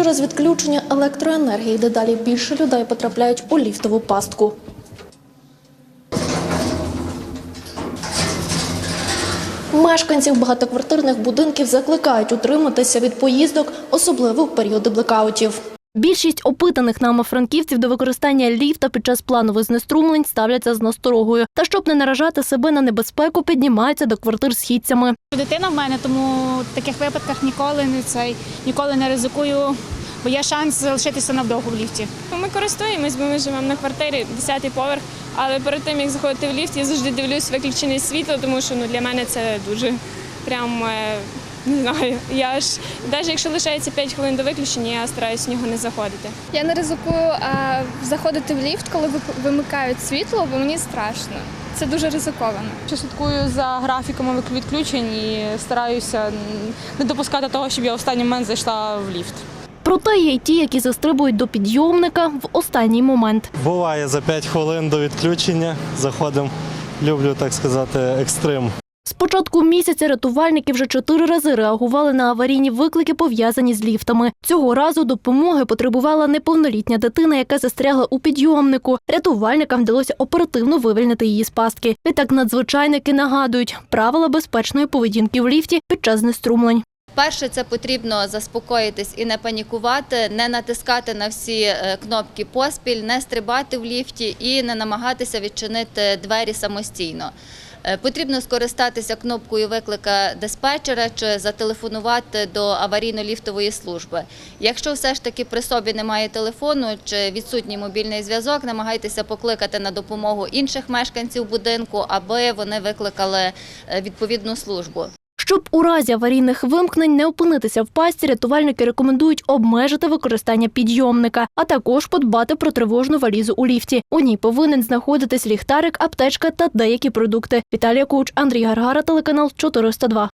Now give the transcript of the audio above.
Через відключення електроенергії дедалі більше людей потрапляють у ліфтову пастку. Мешканців багатоквартирних будинків закликають утриматися від поїздок, особливо в періоди блекаутів. Більшість опитаних нами франківців до використання ліфта під час планових знеструмлень ставляться з насторогою. Та щоб не наражати себе на небезпеку, піднімаються до квартир східцями. Дитина в мене, тому в таких випадках ніколи не цей ніколи не ризикую, бо є шанс залишитися навдовго в ліфті. Ми користуємось, бо ми живемо на квартирі 10-й поверх. Але перед тим як заходити в ліфт, я завжди дивлюсь виключене світло, тому що ну для мене це дуже прям е, не знаю. Я ж навіть якщо лишається 5 хвилин до виключення, я стараюсь в нього не заходити. Я не ризикую а, заходити в ліфт, коли вимикають світло, бо мені страшно. Це дуже ризиковано. Ще слідкую за графіками відключень і стараюся не допускати того, щоб я в останній момент зайшла в ліфт. Проте є й ті, які застрибують до підйомника в останній момент. Буває за 5 хвилин до відключення. Заходимо, люблю так сказати, екстрим. З початку місяця рятувальники вже чотири рази реагували на аварійні виклики, пов'язані з ліфтами. Цього разу допомоги потребувала неповнолітня дитина, яка застрягла у підйомнику. Рятувальникам вдалося оперативно вивільнити її з пастки. Відтак надзвичайники нагадують правила безпечної поведінки в ліфті під час знеструмлень. Перше, це потрібно заспокоїтись і не панікувати, не натискати на всі е, кнопки поспіль, не стрибати в ліфті і не намагатися відчинити двері самостійно. Е, Потрібно скористатися кнопкою виклика диспетчера чи зателефонувати до аварійно-ліфтової служби. Якщо все ж таки при собі немає телефону чи відсутній мобільний зв'язок, намагайтеся покликати на допомогу інших мешканців будинку, аби вони викликали е, відповідну службу. Щоб у разі аварійних вимкнень не опинитися в пасті, рятувальники рекомендують обмежити використання підйомника, а також подбати про тривожну валізу у ліфті. У ній повинен знаходитись ліхтарик, аптечка та деякі продукти. Віталія Куч, Андрій Гаргара, телеканал 402.